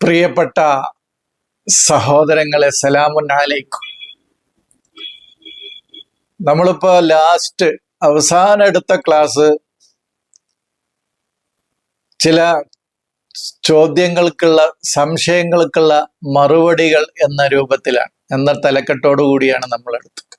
പ്രിയപ്പെട്ട സഹോദരങ്ങളെ സലാമു അലൈക്കും. നമ്മളിപ്പോ ലാസ്റ്റ് അവസാനം എടുത്ത ക്ലാസ് ചില ചോദ്യങ്ങൾക്കുള്ള സംശയങ്ങൾക്കുള്ള മറുപടികൾ എന്ന രൂപത്തിലാണ്. എന്ന തലക്കെട്ടോടു കൂടിയാണ് നമ്മൾ എടുത്തത്.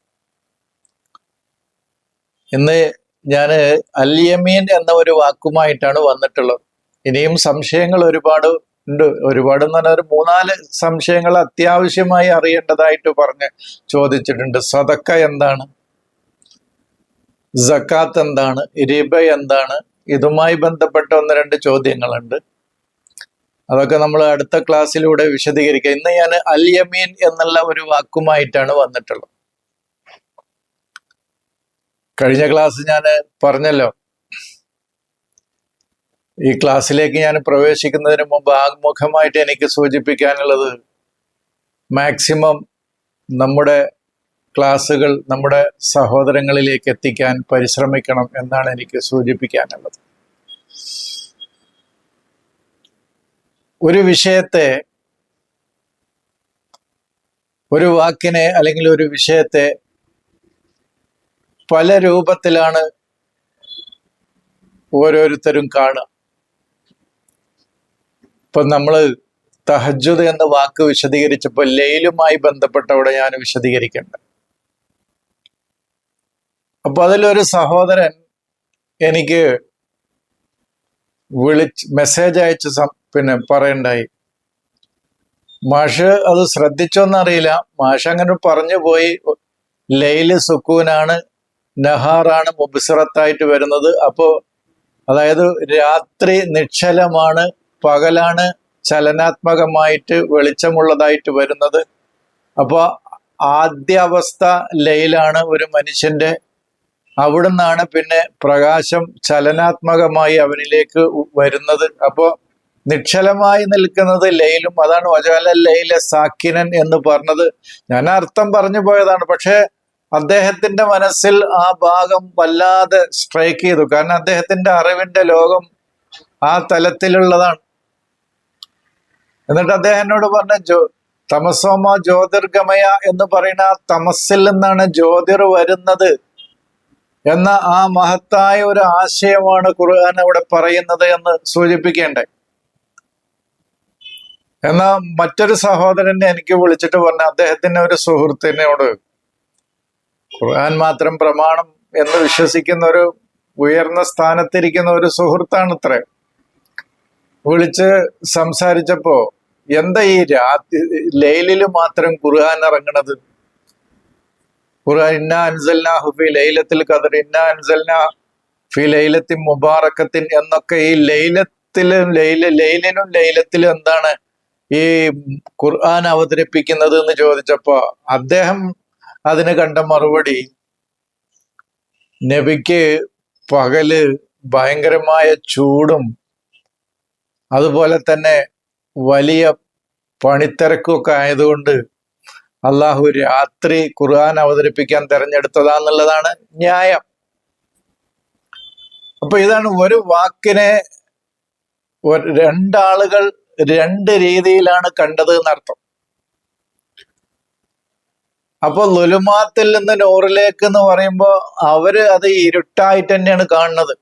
ഇന്ന് ഞാൻ അല്യമീൻ എന്ന ഒരു വാക്കുമായിട്ടാണ് വന്നിട്ടുള്ളത്. ഇനിയും സംശയങ്ങൾ ഒരുപാട് ഉണ്ട്. ഒരുപാട് എന്ന് പറഞ്ഞാൽ ഒരു മൂന്നാൽ സംശയങ്ങൾ അത്യാവശ്യമായി അറിയേണ്ടതായിട്ട് പറഞ്ഞ് ചോദിച്ചിട്ടുണ്ട്. സതക്ക എന്താണ്? സക്കാത്ത് എന്താണ്? റിബ എന്താണ്? ഇതുമായി ബന്ധപ്പെട്ട ഒന്ന് രണ്ട് ചോദ്യങ്ങളുണ്ട്. അതൊക്കെ നമ്മൾ അടുത്ത ക്ലാസ്സിലൂടെ വിശദീകരിക്കുക ഇന്ന് ഞാൻ യമീൻ എന്നുള്ള ഒരു വാക്കുമായിട്ടാണ് വന്നിട്ടുള്ളത്. കഴിഞ്ഞ ക്ലാസ് ഞാൻ പറഞ്ഞല്ലോ ഈ ക്ലാസ്സിലേക്ക് ഞാൻ പ്രവേശിക്കുന്നതിന് മുമ്പ് ആമുഖമായിട്ട് എനിക്ക് സൂചിപ്പിക്കാനുള്ളത് മാക്സിമം നമ്മുടെ ക്ലാസ്സുകൾ നമ്മുടെ സഹോദരങ്ങളിലേക്ക് എത്തിക്കാൻ പരിശ്രമിക്കണം എന്നാണ് എനിക്ക് സൂചിപ്പിക്കാനുള്ളത്. ഒരു വിഷയത്തെ ഒരു വാക്കിനെ അല്ലെങ്കിൽ ഒരു വിഷയത്തെ പല രൂപത്തിലാണ് ഓരോരുത്തരും കാണുക. ഇപ്പൊ നമ്മൾ തഹജുദ് എന്ന വാക്ക് വിശദീകരിച്ചപ്പോൾ ലൈലുമായി ബന്ധപ്പെട്ടവിടെ ഞാൻ വിശദീകരിക്കേണ്ട. അപ്പൊ അതിലൊരു സഹോദരൻ എനിക്ക് വിളിച്ച് മെസ്സേജ് അയച്ച് പിന്നെ പറയണ്ടായി. മാഷ് അത് ശ്രദ്ധിച്ചോന്നറിയില്ല. മാഷ് അങ്ങനെ പറഞ്ഞു പോയി. ലൈൽ സുക്കൂനാണ് നഹാറാണ് മുബിസറത്തായിട്ട് വരുന്നത്. അപ്പോൾ അതായത് രാത്രി നിശ്ചലമാണ്. പകലാണ് ചലനാത്മകമായിട്ട് വെളിച്ചമുള്ളതായിട്ട് വരുന്നത്. അപ്പോൾ ആദ്യ അവസ്ഥ ലൈലാണ് ഒരു മനുഷ്യന്റെ. അവിടുന്നാണ് പിന്നെ പ്രകാശം ചലനാത്മകമായി അവനിലേക്ക് വരുന്നത്. അപ്പോൾ നിക്ഷലമായി നിൽക്കുന്നത് ലയിലും അതാണ് വജാല ലൈലെ സാക്കിനൻ എന്ന് പറഞ്ഞത്. ഞാൻ അർത്ഥം പറഞ്ഞു പോയതാണ്. പക്ഷേ അദ്ദേഹത്തിന്റെ മനസ്സിൽ ആ ഭാഗം വല്ലാതെ സ്ട്രൈക്ക് ചെയ്തു. കാരണം അദ്ദേഹത്തിന്റെ അറിവിന്റെ ലോകം ആ തലത്തിലുള്ളതാണ്. എന്നിട്ട് അദ്ദേഹം എന്നോട് പറഞ്ഞ ജോ തമസോമ ജ്യോതിർഗമയ എന്ന് പറയുന്ന തമസിൽ നിന്നാണ് ജ്യോതിർ വരുന്നത്. എന്ന ആ മഹത്തായ ഒരു ആശയമാണ് ഖുർആൻ അവിടെ പറയുന്നത് എന്ന് സൂചിപ്പിക്കേണ്ടേ. എന്നാ മറ്റൊരു സഹോദരനെ എനിക്ക് വിളിച്ചിട്ട് പറഞ്ഞ അദ്ദേഹത്തിന്റെ ഒരു സുഹൃത്തിനോട് ഖുർആൻ മാത്രം പ്രമാണം എന്ന് വിശ്വസിക്കുന്ന ഒരു ഉയർന്ന സ്ഥാനത്തിരിക്കുന്ന ഒരു സുഹൃത്താണ് സുഹൃത്താണത്രേ. വിളിച്ച് സംസാരിച്ചപ്പോ എന്താ ഈ രാത്രി ലൈലിൽ മാത്രം ഖുർആൻ ഇറങ്ങണത്? ഖുർആൻ ഇന്ന അൻസൽന ഫി ലൈലത്തിൽ ഖദർ ഇന്ന അൻസൽനാ ഫി ലൈലത്തിൻ മുബാറക്കത്തിൻ എന്നൊക്കെ ഈ ലൈലത്തിലും ലൈല ലൈലിനും ലൈലത്തിലും എന്താണ് ഈ ഖുർആൻ അവതരിപ്പിക്കുന്നത് എന്ന് ചോദിച്ചപ്പോ അദ്ദേഹം അതിന് കണ്ട മറുപടി നബിക്ക് പകൽ ഭയങ്കരമായ ചൂടും അതുപോലെ തന്നെ വലിയ പണിത്തിരക്കൊക്കെ ആയതുകൊണ്ട് അള്ളാഹു രാത്രി ഖുർആൻ അവതരിപ്പിക്കാൻ തിരഞ്ഞെടുത്തതാന്നുള്ളതാണ് ന്യായം. അപ്പൊ ഇതാണ് ഒരു വാക്കിനെ രണ്ടാളുകൾ രണ്ട് രീതിയിലാണ് കണ്ടത് എന്നർത്ഥം. അപ്പൊ ലുലുമാത്തിൽ നിന്ന് നൂറിലേക്ക് എന്ന് പറയുമ്പോ അവർ അത് ഇരുട്ടായിട്ട് തന്നെയാണ് കാണുന്നത്.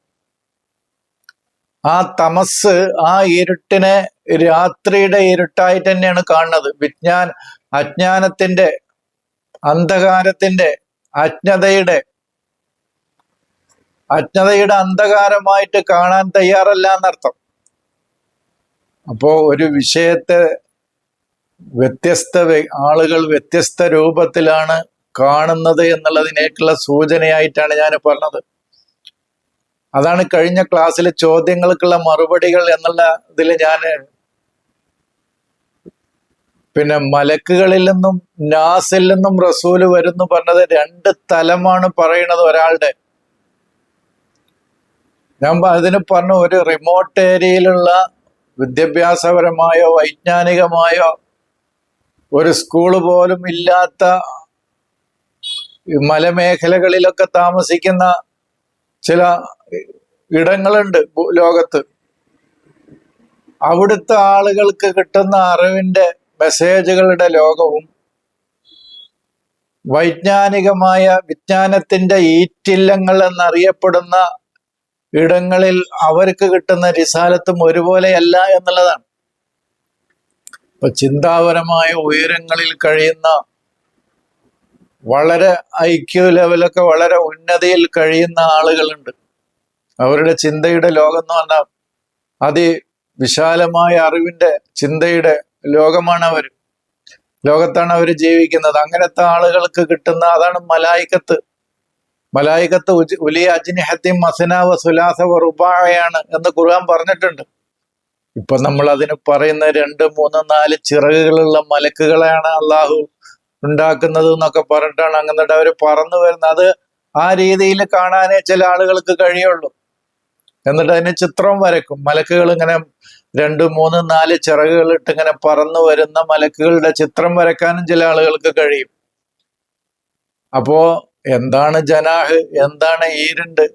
ആ തമസ് ആ ഇരുട്ടിനെ രാത്രിയുടെ ഇരുട്ടായി തന്നെയാണ് കാണുന്നത്. വിജ്ഞാൻ അജ്ഞാനത്തിന്റെ അന്ധകാരത്തിന്റെ അജ്ഞതയുടെ അജ്ഞതയുടെ അന്ധകാരമായിട്ട് കാണാൻ തയ്യാറല്ല എന്നർത്ഥം. അപ്പോ ഒരു വിഷയത്തെ വ്യത്യസ്ത ആളുകൾ വ്യത്യസ്ത രൂപത്തിലാണ് കാണുന്നത് എന്നുള്ളതിനേക്കുള്ള സൂചനയായിട്ടാണ് ഞാൻ പറഞ്ഞത്. അതാണ് കഴിഞ്ഞ ക്ലാസ്സിലെ ചോദ്യങ്ങൾക്കുള്ള മറുപടികൾ എന്നുള്ള ഇതിൽ ഞാൻ പിന്നെ മലക്കുകളിൽ നിന്നും നാസിൽ നിന്നും റസൂൽ വരുന്നു പറഞ്ഞത് രണ്ട് തലമാണ് പറയുന്നത് ഒരാളുടെ. ഞാൻ അതിന് പറഞ്ഞു ഒരു റിമോട്ട് ഏരിയയിലുള്ള വിദ്യാഭ്യാസപരമായോ വൈജ്ഞാനികമായോ ഒരു സ്കൂൾ പോലും ഇല്ലാത്ത മലമേഖലകളിലൊക്കെ താമസിക്കുന്ന ചില ഇടങ്ങളുണ്ട് ലോകത്ത്. അവിടുത്തെ ആളുകൾക്ക് കിട്ടുന്ന അറിവിന്റെ മെസ്സേജുകളുടെ ലോകവും വൈജ്ഞാനികമായ വിജ്ഞാനത്തിന്റെ ഈറ്റില്ലങ്ങൾ എന്നറിയപ്പെടുന്ന ഇടങ്ങളിൽ അവർക്ക് കിട്ടുന്ന റിസാലത്തും ഒരുപോലെയല്ല എന്നുള്ളതാണ്. ഇപ്പൊ ചിന്താപരമായ ഉയരങ്ങളിൽ കഴിയുന്ന വളരെ ഐക്യു ലെവലൊക്കെ വളരെ ഉന്നതിയിൽ കഴിയുന്ന ആളുകളുണ്ട്. അവരുടെ ചിന്തയുടെ ലോകം എന്ന് പറഞ്ഞാൽ അതി വിശാലമായ അറിവിന്റെ ചിന്തയുടെ ലോകമാണ് അവർ ലോകത്താണ് അവർ ജീവിക്കുന്നത്. അങ്ങനത്തെ ആളുകൾക്ക് കിട്ടുന്ന അതാണ് മലായിക്കത്ത്. മലായിക്കത്ത് ഉലിയ അജ്നിഹത്തിം മസനാവ സുലാസവ റുബായാണ് എന്ന് ഖുർആൻ പറഞ്ഞിട്ടുണ്ട്. ഇപ്പൊ നമ്മൾ അതിന് പറയുന്ന രണ്ട് മൂന്ന് നാല് ചിറകുകളുള്ള മലക്കുകളെയാണ് അള്ളാഹു ഉണ്ടാക്കുന്നത് എന്നൊക്കെ പറഞ്ഞിട്ടാണ് അങ്ങനെ അവർ പറന്നു വരുന്നത്. അത് ആ രീതിയിൽ കാണാനേ ചില ആളുകൾക്ക് കഴിയുള്ളൂ. എന്നിട്ട് അതിന് ചിത്രം വരക്കും മലക്കുകൾ ഇങ്ങനെ രണ്ട് മൂന്ന് നാല് ചിറകുകൾ ഇട്ട് ഇങ്ങനെ പറന്നു വരുന്ന മലക്കുകളുടെ ചിത്രം വരക്കാനും ചില ആളുകൾക്ക് കഴിയും. അപ്പോ എന്താണ് ജനാഹ്? എന്താണ് ഈരുണ്ട്?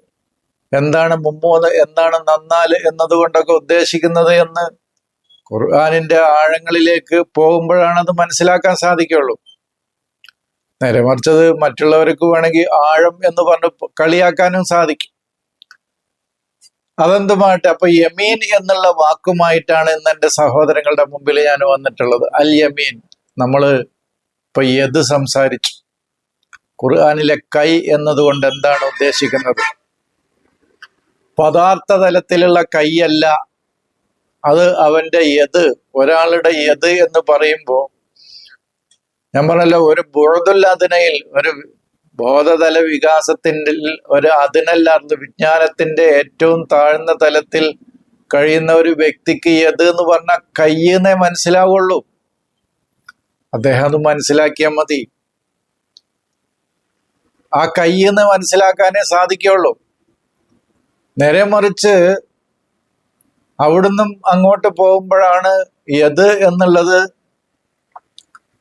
എന്താണ് മുമ്മൂന്ന്? എന്താണ് നന്നാൽ എന്നതുകൊണ്ടൊക്കെ ഉദ്ദേശിക്കുന്നത് എന്ന് ഖുർആാനിന്റെ ആഴങ്ങളിലേക്ക് പോകുമ്പോഴാണ് അത് മനസ്സിലാക്കാൻ സാധിക്കുള്ളൂ. നേരെ മറിച്ചത് മറ്റുള്ളവർക്ക് വേണമെങ്കിൽ ആഴം എന്ന് പറഞ്ഞ് കളിയാക്കാനും സാധിക്കും. അതെന്തുമായിട്ട് അപ്പൊ യമീൻ എന്നുള്ള വാക്കുമായിട്ടാണ് ഇന്ന് എന്റെ സഹോദരങ്ങളുടെ മുമ്പിൽ ഞാൻ വന്നിട്ടുള്ളത്. അൽ യമീൻ നമ്മൾ ഇപ്പൊ എത് സംസാരിച്ചു? ഖുർആാനിലെ കൈ എന്നതുകൊണ്ട് എന്താണ് ഉദ്ദേശിക്കുന്നത്? പദാർത്ഥ തലത്തിലുള്ള കൈയല്ല അത് അവന്റെ യത് ഒരാളുടെ യത് എന്ന് പറയുമ്പോൾ ഞാൻ പറഞ്ഞല്ലോ ഒരു ബുഴതുല്ലതിനയിൽ ഒരു ബോധതല വികാസത്തിന്റെ ഒരു അതിനല്ലാർന്ന് വിജ്ഞാനത്തിന്റെ ഏറ്റവും താഴ്ന്ന തലത്തിൽ കഴിയുന്ന ഒരു വ്യക്തിക്ക് യത് എന്ന് പറഞ്ഞാൽ കയ്യെന്നേ മനസ്സിലാവുള്ളൂ. അദ്ദേഹം അത് മനസ്സിലാക്കിയാൽ മതി. ആ കയ്യെന്ന് മനസ്സിലാക്കാനേ സാധിക്കുള്ളൂ നേരെ മറിച്ച് അവിടുന്ന് അങ്ങോട്ട് പോകുമ്പോഴാണ് യത് എന്നുള്ളത്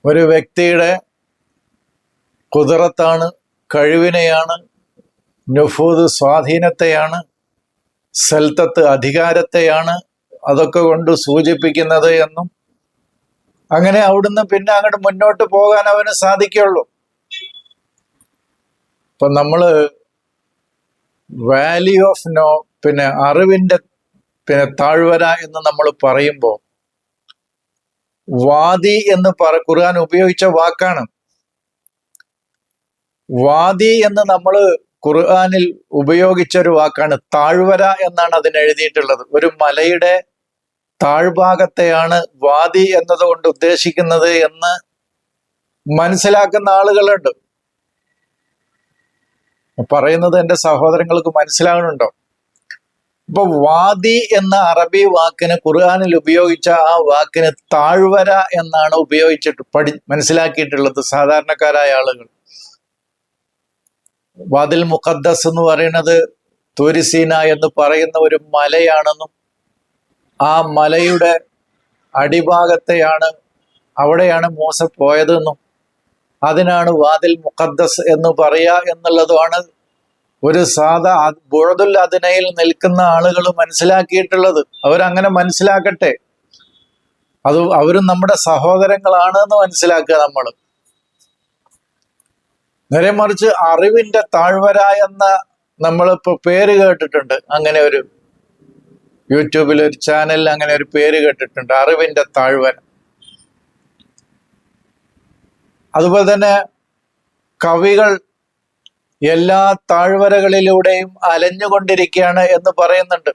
ഒരു വ്യക്തിയുടെ കുതിരത്താണ് കഴിവിനെയാണ് നുഫൂദ് സ്വാധീനത്തെയാണ് സൽത്തത്ത് അധികാരത്തെയാണ് അതൊക്കെ കൊണ്ട് സൂചിപ്പിക്കുന്നത് എന്നും അങ്ങനെ അവിടുന്ന് പിന്നെ അങ്ങോട്ട് മുന്നോട്ട് പോകാൻ അവന് സാധിക്കുള്ളൂ. ഇപ്പൊ നമ്മൾ വാല്യൂ ഓഫ് നോ പിന്നെ അറിവിന്റെ പിന്നെ താഴ്വര എന്ന് നമ്മൾ പറയുമ്പോൾ വാദി എന്ന് പറ ഖുർആൻ ഉപയോഗിച്ച വാക്കാണ്. വാദി എന്ന് നമ്മൾ ഖുർആാനിൽ ഉപയോഗിച്ച ഒരു വാക്കാണ്. താഴ്വര എന്നാണ് അതിന് എഴുതിയിട്ടുള്ളത്. ഒരു മലയുടെ താഴ്ഭാഗത്തെയാണ് വാദി എന്നതുകൊണ്ട് ഉദ്ദേശിക്കുന്നത് എന്ന് മനസ്സിലാക്കുന്ന ആളുകളുണ്ട്. പറയുന്നത് എന്റെ സഹോദരങ്ങൾക്ക് മനസ്സിലാകുന്നുണ്ടോ ഇപ്പൊ വാദി എന്ന അറബി വാക്കിന് ഖുർആാനിൽ ഉപയോഗിച്ച ആ വാക്കിന് താഴ്വര എന്നാണ് ഉപയോഗിച്ചിട്ട് പഠി മനസ്സിലാക്കിയിട്ടുള്ളത് സാധാരണക്കാരായ ആളുകൾ. വാതിൽ മുഖദ്ദസ് എന്ന് പറയുന്നത് തുരിസീന എന്ന് പറയുന്ന ഒരു മലയാണെന്നും ആ മലയുടെ അടിഭാഗത്തെയാണ് അവിടെയാണ് മൂസ പോയതെന്നും അതിനാണ് വാതിൽ മുഖദ്ദസ് എന്ന് പറയുക എന്നുള്ളതുമാണ് ഒരു സാധാ ബുഴതുൽ അതിനയിൽ നിൽക്കുന്ന ആളുകൾ മനസ്സിലാക്കിയിട്ടുള്ളത്. അവരങ്ങനെ മനസ്സിലാക്കട്ടെ. അത് അവരും നമ്മുടെ സഹോദരങ്ങളാണ് എന്ന് മനസ്സിലാക്കുക നമ്മൾ. നേരെ മറിച്ച് അറിവിന്റെ താഴ്വര എന്ന നമ്മളിപ്പോ പേര് കേട്ടിട്ടുണ്ട്. അങ്ങനെ ഒരു യൂട്യൂബിൽ ഒരു ചാനലിൽ അങ്ങനെ ഒരു പേര് കേട്ടിട്ടുണ്ട്. അറിവിന്റെ താഴ്വര. അതുപോലെ തന്നെ കവികൾ എല്ലാ താഴ്വരകളിലൂടെയും അലഞ്ഞുകൊണ്ടിരിക്കുകയാണ് എന്ന് പറയുന്നുണ്ട്.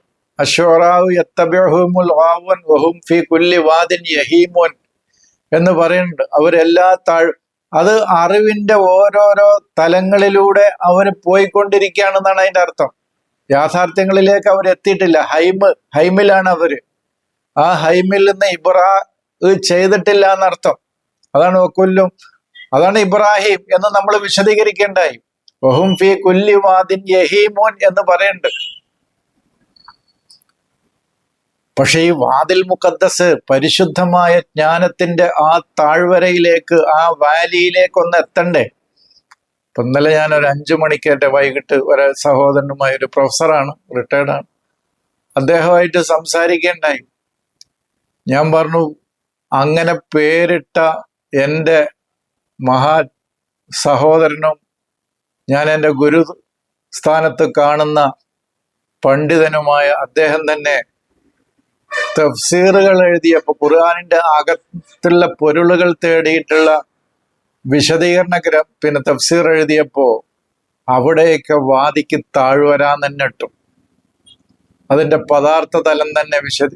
വഹും ഫി കുല്ലി വാദിൻ യഹീമോൻ എന്ന് പറയുന്നുണ്ട്. അവരെല്ലാ താഴ് അത് അറിവിന്റെ ഓരോരോ തലങ്ങളിലൂടെ അവർ പോയിക്കൊണ്ടിരിക്കുകയാണെന്നാണ് അതിന്റെ അർത്ഥം. യാഥാർത്ഥ്യങ്ങളിലേക്ക് അവർ എത്തിയിട്ടില്ല. ഹൈമ് ഹൈമിലാണ് അവർ. ആ ഹൈമിൽ നിന്ന് ഇബ്രാ ചെയ്തിട്ടില്ല എന്നർത്ഥം. അതാണ് കൊല്ലും അതാണ് ഇബ്രാഹിം എന്ന് നമ്മൾ വിശദീകരിക്കേണ്ടായി. എന്ന് പറയുന്നുണ്ട്. പക്ഷെ ഈ വാതിൽ മുഖദ്ദസ് പരിശുദ്ധമായ ജ്ഞാനത്തിന്റെ ആ താഴ്വരയിലേക്ക് ആ വാലിയിലേക്ക് ഒന്ന് എത്തണ്ടേ? ഇപ്പൊ ഇന്നലെ ഞാൻ ഒരു അഞ്ചു മണിക്ക് മണിക്കേറ്റ വൈകിട്ട് ഒരു സഹോദരനുമായ ഒരു പ്രൊഫസറാണ് റിട്ടയർഡാണ്. അദ്ദേഹമായിട്ട് സംസാരിക്കേണ്ടായി. ഞാൻ പറഞ്ഞു അങ്ങനെ പേരിട്ട എന്റെ മഹാ സഹോദരനും ഞാൻ എന്റെ ഗുരു സ്ഥാനത്ത് കാണുന്ന പണ്ഡിതനുമായ അദ്ദേഹം തന്നെ തഫ്സീറുകൾ എഴുതിയപ്പോൾ ഖുർആാനിന്റെ അകത്തുള്ള പൊരുളുകൾ തേടിയിട്ടുള്ള വിശദീകരണ പിന്നെ തഫ്സീർ എഴുതിയപ്പോൾ അവിടെയൊക്കെ വാദിക്ക് താഴ്വരാൻ തന്നെ ഇട്ടു. അതിന്റെ പദാർത്ഥ തലം തന്നെ വിശദ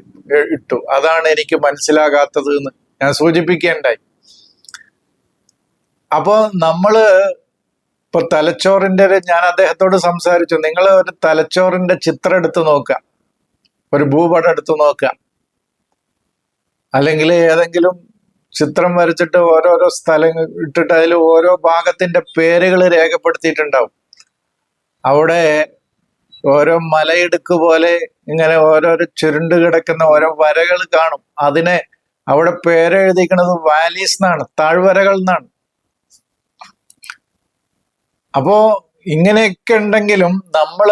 ഇട്ടു. അതാണ് എനിക്ക് മനസ്സിലാകാത്തത് എന്ന് ഞാൻ സൂചിപ്പിക്കേണ്ടായി. അപ്പോൾ നമ്മൾ ഇപ്പൊ തലച്ചോറിന്റെ ഞാൻ അദ്ദേഹത്തോട് സംസാരിച്ചു. നിങ്ങൾ ഒരു തലച്ചോറിന്റെ ചിത്രം എടുത്ത് നോക്കുക. ഒരു ഭൂപടം എടുത്ത് നോക്കുക. അല്ലെങ്കിൽ ഏതെങ്കിലും ചിത്രം വരച്ചിട്ട് ഓരോരോ സ്ഥലങ്ങൾ ഇട്ടിട്ട് അതിൽ ഓരോ ഭാഗത്തിന്റെ പേരുകൾ രേഖപ്പെടുത്തിയിട്ടുണ്ടാവും. അവിടെ ഓരോ മലയിടുക്ക് പോലെ ഇങ്ങനെ ഓരോരോ ചുരുണ്ട് കിടക്കുന്ന ഓരോ വരകൾ കാണും. അതിനെ അവിടെ പേരെഴുതിക്കുന്നത് വാലീസ് എന്നാണ്. താഴ്വരകൾ എന്നാണ്. അപ്പോ ഇങ്ങനെയൊക്കെ ഉണ്ടെങ്കിലും നമ്മൾ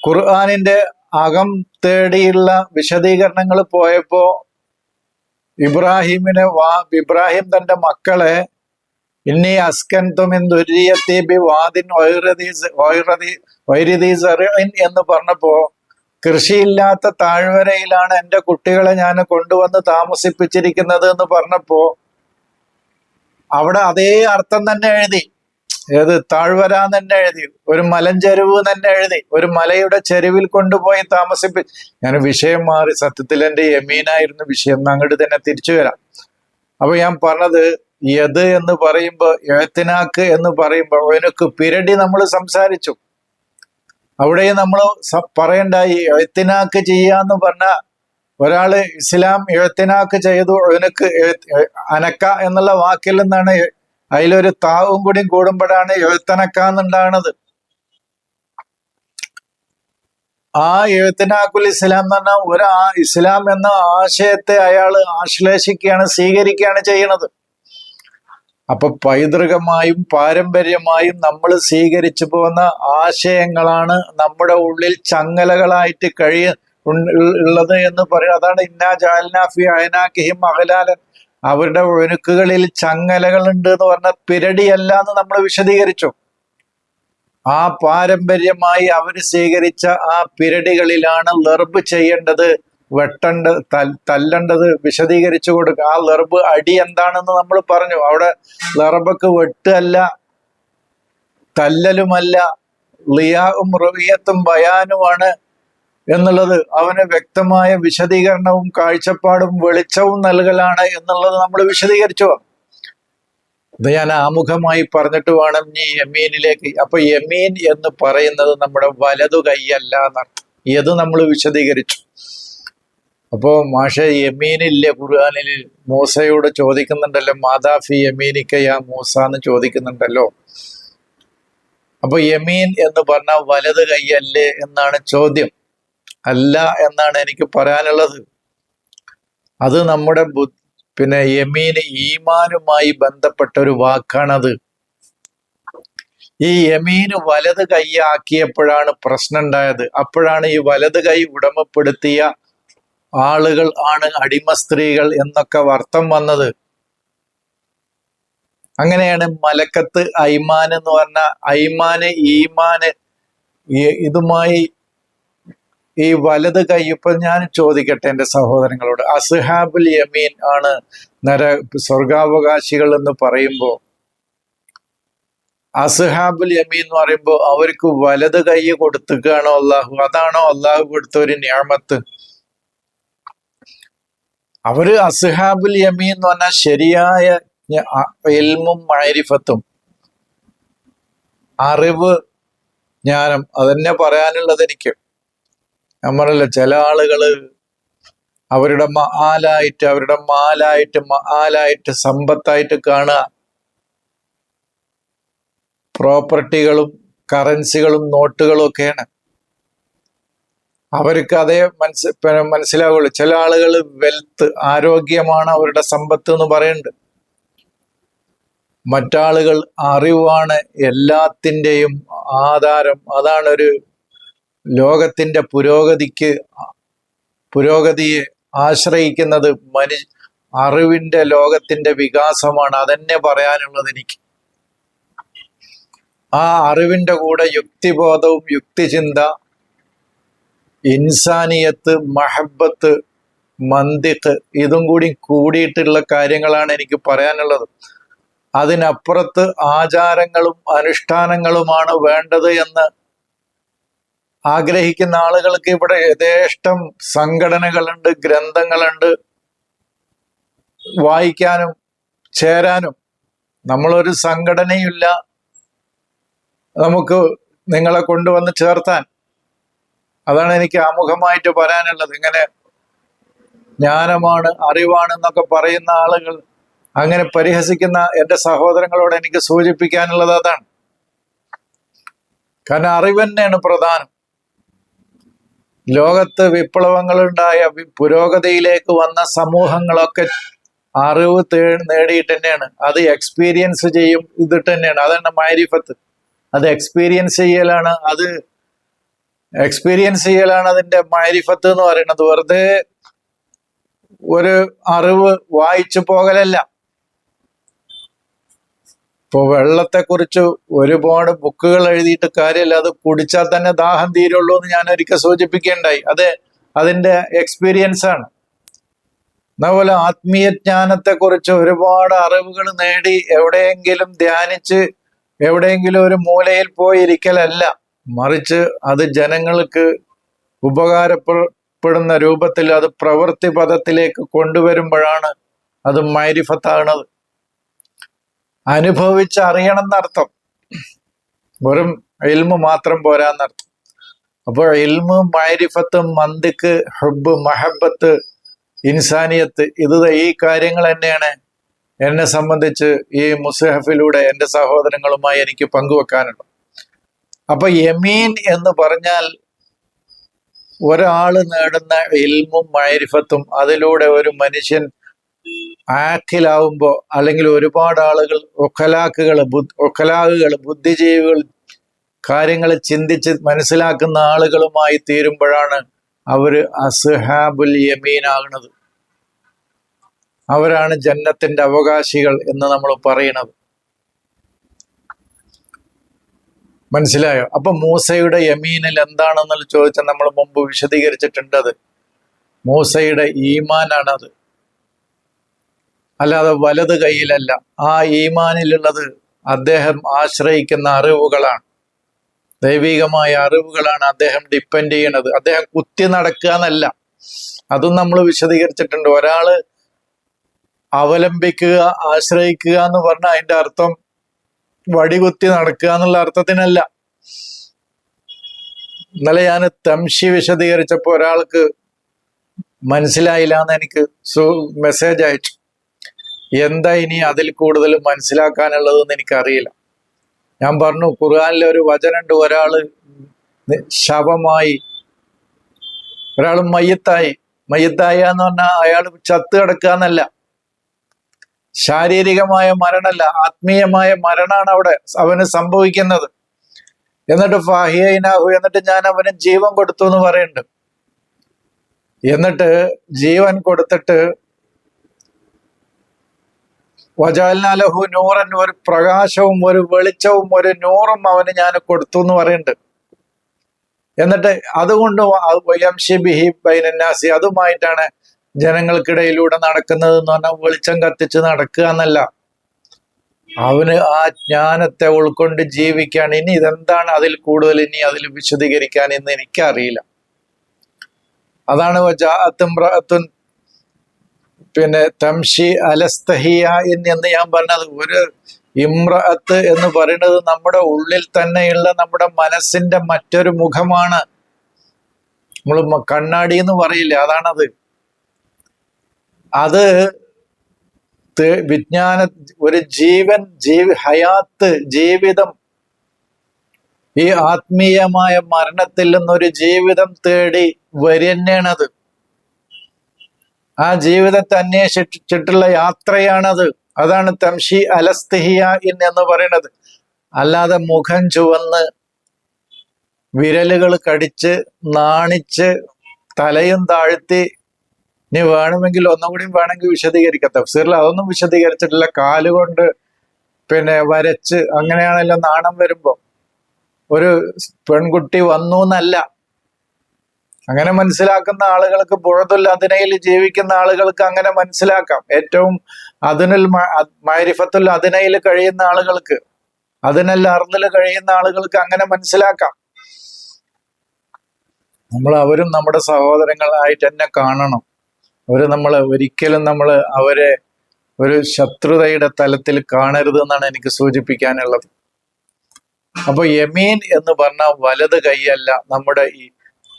ഖുർആാനിന്റെ അകം തേടിയുള്ള വിശദീകരണങ്ങൾ പോയപ്പോ ഇബ്രാഹിമിനെ വാ ഇബ്രാഹിം തന്റെ മക്കളെ ഇന്നി അസ്കൻ എന്ന് പറഞ്ഞപ്പോ കൃഷിയില്ലാത്ത താഴ്വരയിലാണ് എന്റെ കുട്ടികളെ ഞാൻ കൊണ്ടുവന്ന് താമസിപ്പിച്ചിരിക്കുന്നത് എന്ന് പറഞ്ഞപ്പോ അവിടെ അതേ അർത്ഥം തന്നെ എഴുതി. ഏത്? താഴ്വര തന്നെ എഴുതി. ഒരു മലഞ്ചെരുവ് തന്നെ എഴുതി. ഒരു മലയുടെ ചെരുവിൽ കൊണ്ടുപോയി താമസിപ്പി. ഞാൻ വിഷയം മാറി. സത്യത്തിൽ എന്റെ യമീനായിരുന്നു വിഷയം. അങ്ങോട്ട് തന്നെ തിരിച്ചു വരാം. അപ്പൊ ഞാൻ പറഞ്ഞത് യത് എന്ന് പറയുമ്പോ എഴുത്തിനാക്ക് എന്ന് പറയുമ്പോ അവനക്ക് പിരടി നമ്മൾ സംസാരിച്ചു. അവിടെ നമ്മൾ പറയണ്ടായി എഴുത്തിനാക്ക് ചെയ്യാന്ന് പറഞ്ഞ ഒരാൾ ഇസ്ലാം എഴുത്തിനാക്ക് ചെയ്തു അവനക്ക് അനക്ക എന്നുള്ള വാക്കിൽ നിന്നാണ് അതിലൊരു താവും കൂടി കൂടുമ്പോഴാണ് എഴുത്തനക്ക എന്നുണ്ടാകുന്നത് ആ എഴുത്തിനാക്കുൽ ഇസ്ലാം എന്ന് പറഞ്ഞാൽ ഒരു ആ ഇസ്ലാം എന്ന ആശയത്തെ അയാൾ ആശ്ലേഷിക്കുകയാണ് സ്വീകരിക്കുകയാണ് ചെയ്യുന്നത് അപ്പൊ പൈതൃകമായും പാരമ്പര്യമായും നമ്മൾ സ്വീകരിച്ചു പോകുന്ന ആശയങ്ങളാണ് നമ്മുടെ ഉള്ളിൽ ചങ്ങലകളായിട്ട് കഴിയ ഉള്ളത് എന്ന് പറയും. അതാണ് ഇന്നാ ജാൽനാഫി അയനാക്കിഹിം അഹലാലൻ. അവരുടെ ഒഴുക്കുകളിൽ ചങ്ങലകൾ ഉണ്ട് എന്ന് പറഞ്ഞ പിരടിയല്ല എന്ന് നമ്മൾ വിശദീകരിച്ചു. ആ പാരമ്പര്യമായി അവർ സ്വീകരിച്ച ആ പിരടികളിലാണ് ലെർബ് ചെയ്യേണ്ടത് വെട്ടേണ്ട തല്ലേണ്ടത് വിശദീകരിച്ചു കൊടുക്കുക. ആ ലെർബ് അടി എന്താണെന്ന് നമ്മൾ പറഞ്ഞു. അവിടെ ലെർബക്ക് വെട്ടല്ല തല്ലലുമല്ല ലിയാവും റവിയത്തും ബയാനുമാണ്. എന്നുള്ളത് അവന് വ്യക്തമായ വിശദീകരണവും കാഴ്ചപ്പാടും വെളിച്ചവും നൽകലാണ് എന്നുള്ളത് നമ്മൾ വിശദീകരിച്ചു. ഇത് ഞാൻ ആമുഖമായി പറഞ്ഞിട്ട് വേണം നീ യമീനിലേക്ക്. അപ്പൊ യമീൻ എന്ന് പറയുന്നത് നമ്മുടെ വലതു കൈയല്ല എന്നർത്ഥം ഇത് നമ്മൾ വിശദീകരിച്ചു. അപ്പോ മാഷ യമീനില്ലേ ഖുർആാനിൽ? മൂസയോട് ചോദിക്കുന്നുണ്ടല്ലോ മാതാഫി യമീനിക്കയാ മൂസ എന്ന് ചോദിക്കുന്നുണ്ടല്ലോ. അപ്പൊ യമീൻ എന്ന് പറഞ്ഞ വലത് കൈയല്ലേ എന്നാണ് ചോദ്യം. അല്ല എന്നാണ് എനിക്ക് പറയാനുള്ളത്. അത് നമ്മുടെ പിന്നെ യമീന് ഈമാനുമായി ബന്ധപ്പെട്ട ഒരു വാക്കാണത്. ഈ യമീന് വലത് കൈ ആക്കിയപ്പോഴാണ് പ്രശ്നം ഉണ്ടായത് അപ്പോഴാണ് ഈ വലത് കൈ ഉടമപ്പെടുത്തിയ ആളുകൾ ആണ് അടിമ സ്ത്രീകൾ എന്നൊക്കെ അർത്ഥം വന്നത്. അങ്ങനെയാണ് മലക്കത്ത് ഐമാൻ എന്ന് പറഞ്ഞ ഐമാന് ഈമാന് ഇതുമായി ഈ വലത് കൈ ഇപ്പൊ ഞാൻ ചോദിക്കട്ടെ എന്റെ സഹോദരങ്ങളോട്. അസ്ഹാബുൽ യമീൻ ആണ് നര സ്വർഗാവകാശികൾ എന്ന് പറയുമ്പോൾ അസ്ഹാബുൽ യമീൻ എന്ന് പറയുമ്പോൾ അവർക്ക് വലത് കൈ കൊടുത്തുകയാണോ അള്ളാഹു അതാണോ അള്ളാഹു കൊടുത്ത ഒരു ഞാമത്ത് അവർ അസ്ഹാബുൽ യമീൻ എന്ന് പറഞ്ഞാൽ ശരിയായ എൽമും മാരിഫത്തും. അറിവ് ജ്ഞാനം അതന്നെ പറയാനുള്ളത് എനിക്ക്. നമ്മളല്ല ചില ആളുകൾ അവരുടെ മാലായിട്ട് അവരുടെ മാലായിട്ട് മഹാലായിട്ട് സമ്പത്തായിട്ട് കാണുക. പ്രോപ്പർട്ടികളും കറൻസികളും നോട്ടുകളും ഒക്കെയാണ്. അവർക്ക് അതേ മനസ് മനസ്സിലാവുള്ളൂ. ചില ആളുകൾ വെൽത്ത് ആരോഗ്യമാണ് അവരുടെ സമ്പത്ത് എന്ന് പറയുന്നുണ്ട് മറ്റാളുകൾ അറിവാണ് എല്ലാത്തിന്റെയും ആധാരം. അതാണ് ഒരു ലോകത്തിന്റെ പുരോഗതിക്ക് പുരോഗതിയെ ആശ്രയിക്കുന്നത് മനു അറിവിന്റെ ലോകത്തിന്റെ വികാസമാണ്. അതെന്നെ പറയാനുള്ളത് എനിക്ക്. ആ അറിവിന്റെ കൂടെ യുക്തിബോധവും യുക്തിചിന്ത ഇൻസാനിയത്ത് മഹബത്ത് മന്ദിത്ത് ഇതും കൂടി കൂടിയിട്ടുള്ള കാര്യങ്ങളാണ് എനിക്ക് പറയാനുള്ളത്. അതിനപ്പുറത്ത് ആചാരങ്ങളും അനുഷ്ഠാനങ്ങളുമാണ് വേണ്ടത് എന്ന് ആഗ്രഹിക്കുന്ന ആളുകൾക്ക് ഇവിടെ യഥേഷ്ടം സംഘടനകളുണ്ട് ഗ്രന്ഥങ്ങളുണ്ട്. വായിക്കാനും ചേരാനും. നമ്മളൊരു സംഘടനയില്ല. നമുക്ക് നിങ്ങളെ കൊണ്ടുവന്ന് ചേർത്താൻ. അതാണ് എനിക്ക് ആമുഖമായിട്ട് പറയാനുള്ളത്. ഇങ്ങനെ ജ്ഞാനമാണ് അറിവാണെന്നൊക്കെ പറയുന്ന ആളുകൾ അങ്ങനെ പരിഹസിക്കുന്ന എന്റെ സഹോദരങ്ങളോട് എനിക്ക് സൂചിപ്പിക്കാനുള്ളത് അതാണ്. കാരണം അറിവ് തന്നെയാണ് പ്രധാനം. ലോകത്ത് വിപ്ലവങ്ങളുണ്ടായ പുരോഗതിയിലേക്ക് വന്ന സമൂഹങ്ങളൊക്കെ അറിവ് തേ നേടിയിട്ട് തന്നെയാണ്. അത് എക്സ്പീരിയൻസ് ചെയ്യും ഇതിട്ട് തന്നെയാണ്. അതാണ് മാരിഫത്ത്. അത് എക്സ്പീരിയൻസ് ചെയ്യലാണ് അത് എക്സ്പീരിയൻസ് ചെയ്യലാണ് അതിന്റെ മാരിഫത്ത് എന്ന് പറയുന്നത്. വെറുതെ ഒരു അറിവ് വായിച്ചു പോകലല്ല. ഇപ്പൊ വെള്ളത്തെക്കുറിച്ച് ഒരുപാട് ബുക്കുകൾ എഴുതിയിട്ട് കാര്യമില്ല. അത് കുടിച്ചാൽ തന്നെ ദാഹം തീരുള്ളൂ എന്ന് ഞാൻ ഒരിക്കൽ സൂചിപ്പിക്കേണ്ടായി അത് അതിന്റെ എക്സ്പീരിയൻസ് ആണ്. അതുപോലെ ആത്മീയ ജ്ഞാനത്തെക്കുറിച്ച് ഒരുപാട് അറിവുകൾ നേടി എവിടെയെങ്കിലും ധ്യാനിച്ച് എവിടെയെങ്കിലും ഒരു മൂലയിൽ പോയി ഇരിക്കലല്ല മറിച്ച് അത് ജനങ്ങൾക്ക് ഉപകാരപ്പെടുന്ന രൂപത്തിൽ അത് പ്രവൃത്തി പദത്തിലേക്ക് കൊണ്ടുവരുമ്പോഴാണ് അത് മൈരിഫത്താകുന്നത്. അനുഭവിച്ച് അറിയണം എന്നർത്ഥം വെറും എൽമ് മാത്രം പോരാന്നർത്ഥം. അപ്പോൾ എൽമ് മൈരിഫത്ത് മന്തിക്ക് ഹുബ് മഹബത്ത് ഇൻസാനിയത്ത് ഇത് ഈ കാര്യങ്ങൾ തന്നെയാണ് എന്നെ സംബന്ധിച്ച് ഈ മുസഹഫിലൂടെ എന്റെ സഹോദരങ്ങളുമായി എനിക്ക് പങ്കുവെക്കാനുള്ളത്. അപ്പൊ യമീൻ എന്ന് പറഞ്ഞാൽ ഒരാൾ നേടുന്ന ഇൽമും മൈരിഫത്തും അതിലൂടെ ഒരു മനുഷ്യൻ ആക്കിലാവുമ്പോ അല്ലെങ്കിൽ ഒരുപാട് ആളുകൾ ഒക്കലാക്കുകൾ ഒക്കലാകുകൾ ബുദ്ധിജീവികൾ കാര്യങ്ങൾ ചിന്തിച്ച് മനസ്സിലാക്കുന്ന ആളുകളുമായി തീരുമ്പോഴാണ് അവർ അസ്ഹാബുൽ യമീൻ ആകുന്നത് അവരാണ് ജന്നത്തിന്റെ അവകാശികൾ എന്ന് നമ്മൾ പറയുന്നത്. മനസ്സിലായോ? അപ്പൊ മൂസയുടെ യമീനിൽ എന്താണെന്ന് ചോദിച്ചാൽ നമ്മൾ മുമ്പ് വിശദീകരിച്ചിട്ടുണ്ട് അത്. മൂസയുടെ ഈമാനാണത്. അല്ലാതെ വലത് കൈയിലല്ല. ആ ഈമാനിലുള്ളത് അദ്ദേഹം ആശ്രയിക്കുന്ന അറിവുകളാണ്. ദൈവികമായ അറിവുകളാണ് അദ്ദേഹം ഡിപ്പെൻഡ് ചെയ്യണത്. അദ്ദേഹം കുത്തി നടക്കുക എന്നല്ല. അതും നമ്മൾ വിശദീകരിച്ചിട്ടുണ്ട്. ഒരാൾ അവലംബിക്കുക ആശ്രയിക്കുക എന്ന് പറഞ്ഞാൽ അതിന്റെ അർത്ഥം വടികുത്തി നടക്കുക എന്നുള്ള അർത്ഥത്തിനല്ല. ഇന്നലെ ഞാൻ തംശി വിശദീകരിച്ചപ്പോൾ ഒരാൾക്ക് മനസ്സിലായില്ല എന്ന് എനിക്ക് മെസ്സേജ് അയച്ചു. എന്താ ഇനി അതിൽ കൂടുതൽ മനസ്സിലാക്കാനുള്ളതെന്ന് എനിക്കറിയില്ല. ഞാൻ പറഞ്ഞു ഖുർആാനിലെ ഒരു വചനുണ്ട് ഒരാൾ നി- ശവമായി ഒരാൾ മയ്യത്തായി. മയ്യത്തായ എന്ന് പറഞ്ഞാൽ അയാൾ ചത്ത് കിടക്കുക എന്നല്ല. ശാരീരികമായ മരണമല്ല ആത്മീയമായ മരണമാണ് അവിടെ അവന് സംഭവിക്കുന്നത്. എന്നിട്ട് ഫാഹിയനാഹു എന്നിട്ട് ഞാൻ അവന് ജീവൻ കൊടുത്തു എന്ന് പറയുന്നുണ്ട്. എന്നിട്ട് ജീവൻ കൊടുത്തിട്ട് വജാലിനാലഹു നൂറൻ ഒരു പ്രകാശവും ഒരു വെളിച്ചവും ഒരു നൂറും അവന് ഞാൻ കൊടുത്തു എന്ന് പറയുന്നുണ്ട്. എന്നിട്ട് അതുകൊണ്ട് ബിഹി ബൈനന്നാസി അതുമായിട്ടാണ് ജനങ്ങൾക്കിടയിലൂടെ നടക്കുന്നത് എന്ന് പറഞ്ഞാൽ വെളിച്ചം കത്തിച്ച് നടക്കുക എന്നല്ല. അവന് ആ ജ്ഞാനത്തെ ഉൾക്കൊണ്ട് ജീവിക്കാൻ ഇനി ഇതെന്താണ് അതിൽ കൂടുതൽ ഇനി അതിൽ വിശദീകരിക്കാൻ എന്ന് എനിക്കറിയില്ല. അതാണ് പിന്നെ തംഷി അലസ്തഹിയ എന്ന് ഞാൻ പറഞ്ഞത് ഒരു ഇമ്രഅത്ത് എന്ന് പറയുന്നത് നമ്മുടെ ഉള്ളിൽ തന്നെയുള്ള നമ്മുടെ മനസ്സിന്റെ മറ്റൊരു മുഖമാണ്. നമ്മൾ കണ്ണാടി എന്ന് പറയില്ല അതാണത്. അത് വിജ്ഞാന ഒരു ജീവൻ ജീവി ഹയാത്ത് ജീവിതം. ഈ ആത്മീയമായ മരണത്തിൽ നിന്നൊരു ജീവിതം തേടി വര്യന്നെയാണത് ആ ജീവിതത്തെ അന്വേഷിച്ചിട്ടുള്ള യാത്രയാണത്. അതാണ് തംഷി അലസ്തിഹിയ എന്ന് പറയുന്നത്. അല്ലാതെ മുഖം ചുവന്ന് വിരലുകൾ കടിച്ച് നാണിച്ച് തലയും താഴ്ത്തി ഇനി വേണമെങ്കിൽ ഒന്നും കൂടി വേണമെങ്കിൽ വിശദീകരിക്കാം. തഫ്സീറിൽ അതൊന്നും വിശദീകരിച്ചിട്ടില്ല. കാലുകൊണ്ട് പിന്നെ വരച്ച് അങ്ങനെയാണല്ലോ നാണം വരുമ്പോൾ ഒരു പെൺകുട്ടി വന്നു എന്നല്ല അങ്ങനെ മനസ്സിലാക്കുന്ന ആളുകൾക്ക് ബുഴതുൽ അതിനയിൽ ജീവിക്കുന്ന ആളുകൾക്ക് അങ്ങനെ മനസ്സിലാക്കാം. ഏറ്റവും അതിനിൽ മൈരിഫത്തുൽ അതിനയിൽ കഴിയുന്ന ആളുകൾക്ക് അതിനൽ അറുതിൽ കഴിയുന്ന ആളുകൾക്ക് അങ്ങനെ മനസ്സിലാക്കാം. നമ്മൾ അവരും നമ്മുടെ സഹോദരങ്ങളായിട്ട് തന്നെ കാണണം. അവർ നമ്മൾ ഒരിക്കലും നമ്മൾ അവരെ ഒരു ശത്രുതയുടെ തലത്തിൽ കാണരുത് എന്നാണ് എനിക്ക് സൂചിപ്പിക്കാനുള്ളത്. അപ്പൊ യമീൻ എന്ന് പറഞ്ഞ വലത് കൈയല്ല നമ്മുടെ ഈ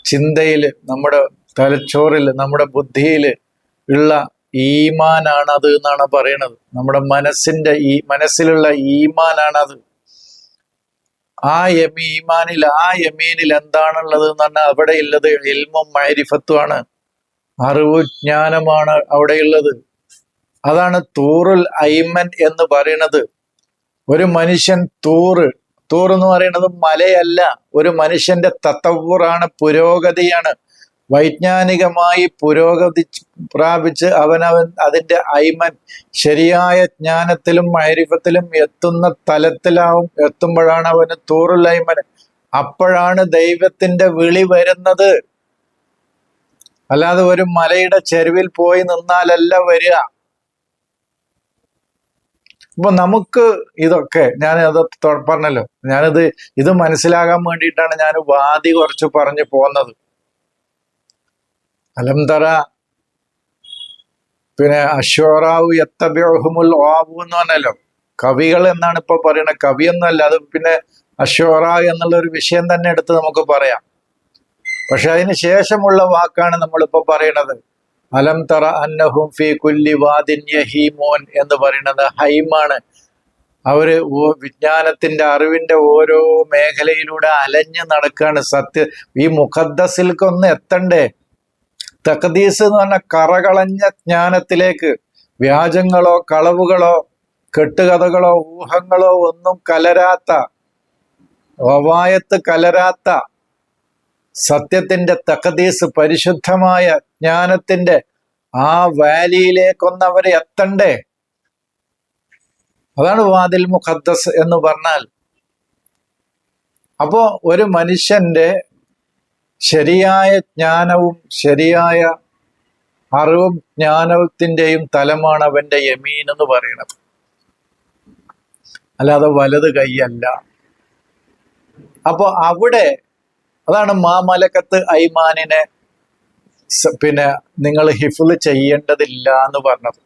ചിന്തയിൽ നമ്മുടെ തലച്ചോറിൽ നമ്മുടെ ബുദ്ധിയിൽ ഉള്ള ഈമാനാണ് അത് എന്നാണ് പറയണത്. നമ്മുടെ മനസ്സിന്റെ ഈ മനസ്സിലുള്ള ഈമാനാണ് ആ യമി ഈമാനിൽ ആ യമീനിൽ എന്താണുള്ളത് എന്ന് പറഞ്ഞാൽ അവിടെ ഉള്ളത് എൽമും മൈരിഫത്തുമാണ് അറിവ് ജ്ഞാനമാണ് അവിടെയുള്ളത്. അതാണ് തൂറുൽ ഐമൻ എന്ന് പറയുന്നത്. ഒരു മനുഷ്യൻ തൂറ് തൂർ എന്ന് പറയുന്നത് മലയല്ല. ഒരു മനുഷ്യന്റെ തത്തവൂറാണ് പുരോഗതിയാണ്. വൈജ്ഞാനികമായി പുരോഗതി പ്രാപിച്ച് അവനവൻ അതിന്റെ ഐമൻ ശരിയായ ജ്ഞാനത്തിലും മൈരിഫത്തിലും എത്തുന്ന തലത്തിലാവും എത്തുമ്പോഴാണ് അവന് തൂറുൽ ഐമൻ അപ്പോഴാണ് ദൈവത്തിന്റെ വിളി വരുന്നത്. അല്ലാതെ ഒരു മലയുടെ ചെരുവിൽ പോയി നിന്നാലല്ല വരിക. അപ്പൊ നമുക്ക് ഇതൊക്കെ ഞാൻ അത് പറഞ്ഞല്ലോ. ഞാനിത് ഇത് മനസ്സിലാകാൻ വേണ്ടിയിട്ടാണ് ഞാൻ വാദി കുറച്ച് പറഞ്ഞു പോന്നത്. അലം തറ പിന്നെ അശ്വറാവു എത്തബ്യോഹുമുൽ ഓവു എന്ന് പറഞ്ഞല്ലോ. കവികൾ എന്നാണ് ഇപ്പൊ പറയുന്നത്. എന്നല്ല അത് പിന്നെ അശ്വറ എന്നുള്ള ഒരു വിഷയം തന്നെ എടുത്ത് നമുക്ക് പറയാം. പക്ഷെ അതിന് ശേഷമുള്ള വാക്കാണ് നമ്മളിപ്പോ പറയണത്. അലം തറ അന്നഹും ഫി കുല്ലി വാദിൻ യഹീമോൻ എന്ന് പറയുന്നത് ഹൈമാണ്. അവർ വിജ്ഞാനത്തിന്റെ അറിവിന്റെ ഓരോ മേഖലയിലൂടെ അലഞ്ഞു നടക്കുകയാണ് സത്യ ഈ മുഖദ്ദസിൽക്കൊന്ന് എത്തണ്ടേ? തഖദീസ് എന്ന് പറഞ്ഞ കറകളഞ്ഞ ജ്ഞാനത്തിലേക്ക്. വ്യാജങ്ങളോ കളവുകളോ കെട്ടുകഥകളോ ഊഹങ്ങളോ ഒന്നും കലരാത്ത വവായത്ത് കലരാത്ത സത്യത്തിന്റെ തകദീസ് പരിശുദ്ധമായ ജ്ഞാനത്തിന്റെ ആ വാലിയിലേക്കൊന്ന് അവരെ എത്തണ്ടേ? അതാണ് വാതിൽ മുഖദ്ദസ് എന്ന് പറഞ്ഞാൽ. അപ്പോ ഒരു മനുഷ്യന്റെ ശരിയായ ജ്ഞാനവും ശരിയായ അറിവും ജ്ഞാനത്തിന്റെയും തലമാണ് അവന്റെ യമീൻ എന്ന് പറയുന്നത്. അല്ലാതെ വലത് കൈയല്ല. അപ്പോ അവിടെ അതാണ് മാമലക്കത്ത് ഐമാനിനെ പിന്നെ നിങ്ങൾ ഹിഫിൾ ചെയ്യേണ്ടതില്ല എന്ന് പറഞ്ഞത്.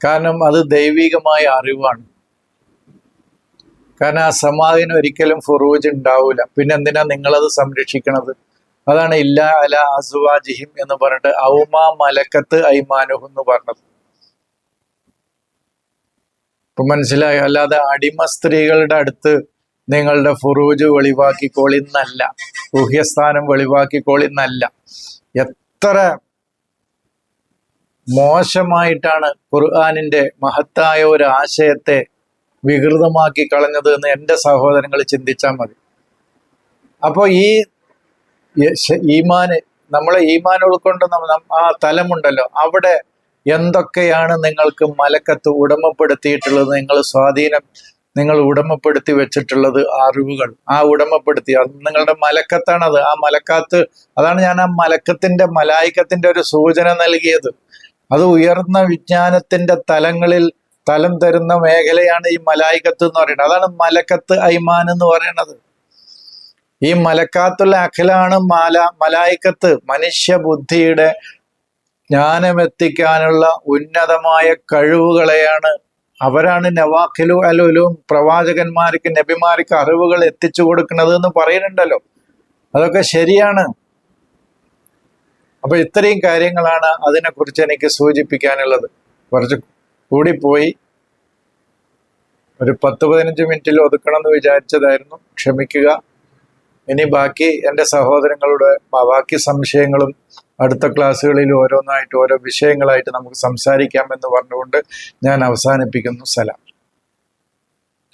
കാരണം അത് ദൈവികമായ അറിവാണ്. കാരണം ആ സമാധിന് ഒരിക്കലും ഫുറൂജ് ഉണ്ടാവില്ല പിന്നെ എന്തിനാ നിങ്ങളത് സംരക്ഷിക്കണത്? അതാണ് ഇല്ല അല അസുവാജിഹിം എന്ന് പറഞ്ഞിട്ട് ഔമാ മലക്കത്ത് ഐമാനുഹു എന്ന് പറഞ്ഞത്. ഇപ്പൊ മനസ്സിലായി? അല്ലാതെ അടിമ സ്ത്രീകളുടെ അടുത്ത് നിങ്ങളുടെ ഫുറൂജ് വെളിവാക്കിക്കോളിന്നല്ല. ഗുഹ്യസ്ഥാനം വെളിവാക്കിക്കോളിന്നല്ല. എത്ര മോശമായിട്ടാണ് ഖുർആാനിന്റെ മഹത്തായ ഒരു ആശയത്തെ വികൃതമാക്കി കളഞ്ഞത് എന്ന് എന്റെ സഹോദരങ്ങൾ ചിന്തിച്ചാൽ മതി. അപ്പോൾ ഈ ഈമാന് നമ്മളെ ഈമാൻ ഉൾക്കൊണ്ട് ആ തലമുണ്ടല്ലോ. അവിടെ എന്തൊക്കെയാണ് നിങ്ങൾക്ക് മലക്കത്ത് ഉടമപ്പെടുത്തിയിട്ടുള്ളത്? നിങ്ങൾ സ്വാധീനം നിങ്ങൾ ഉടമപ്പെടുത്തി വെച്ചിട്ടുള്ളത് അറിവുകൾ. ആ ഉടമപ്പെടുത്തി അത് നിങ്ങളുടെ മലക്കത്താണത്. ആ മലക്കാത്ത് അതാണ് ഞാൻ ആ മലക്കത്തിന്റെ മലായിക്കത്തിന്റെ ഒരു സൂചന നൽകിയത്. അത് ഉയർന്ന വിജ്ഞാനത്തിന്റെ തലങ്ങളിൽ തലം തരുന്ന മേഖലയാണ് ഈ മലായിക്കത്ത് എന്ന് പറയുന്നത്. അതാണ് മലക്കത്ത് ഐമാൻ എന്ന് പറയുന്നത്. ഈ മലക്കാത്തുള്ള അഖിലാണ് മല മലായിക്കത്ത്. മനുഷ്യ ബുദ്ധിയുടെ ജ്ഞാനമെത്തിക്കാനുള്ള ഉന്നതമായ കഴിവുകളെയാണ് അവരാണ് നവാഖിലു അലുലും പ്രവാചകന്മാർക്ക് നബിമാർക്ക് അറിവുകൾ എത്തിച്ചു കൊടുക്കുന്നത് എന്ന് പറയുന്നുണ്ടല്ലോ. അതൊക്കെ ശരിയാണ്. അപ്പൊ ഇത്രയും കാര്യങ്ങളാണ് അതിനെക്കുറിച്ച് എനിക്ക് സൂചിപ്പിക്കാനുള്ളത്. കുറച്ച് കൂടിപ്പോയി. ഒരു പത്ത് പതിനഞ്ച് മിനിറ്റിൽ ഒതുക്കണം എന്ന് വിചാരിച്ചതായിരുന്നു. ക്ഷമിക്കുക. ഇനി ബാക്കി എന്റെ സഹോദരങ്ങളുടെ ബാക്കി സംശയങ്ങളും അടുത്ത ക്ലാസ്സുകളിൽ ഓരോന്നായിട്ട് ഓരോ വിഷയങ്ങളായിട്ട് നമുക്ക് സംസാരിക്കാം എന്ന് പറഞ്ഞുകൊണ്ട് ഞാൻ അവസാനിപ്പിക്കുന്നു. സലാം.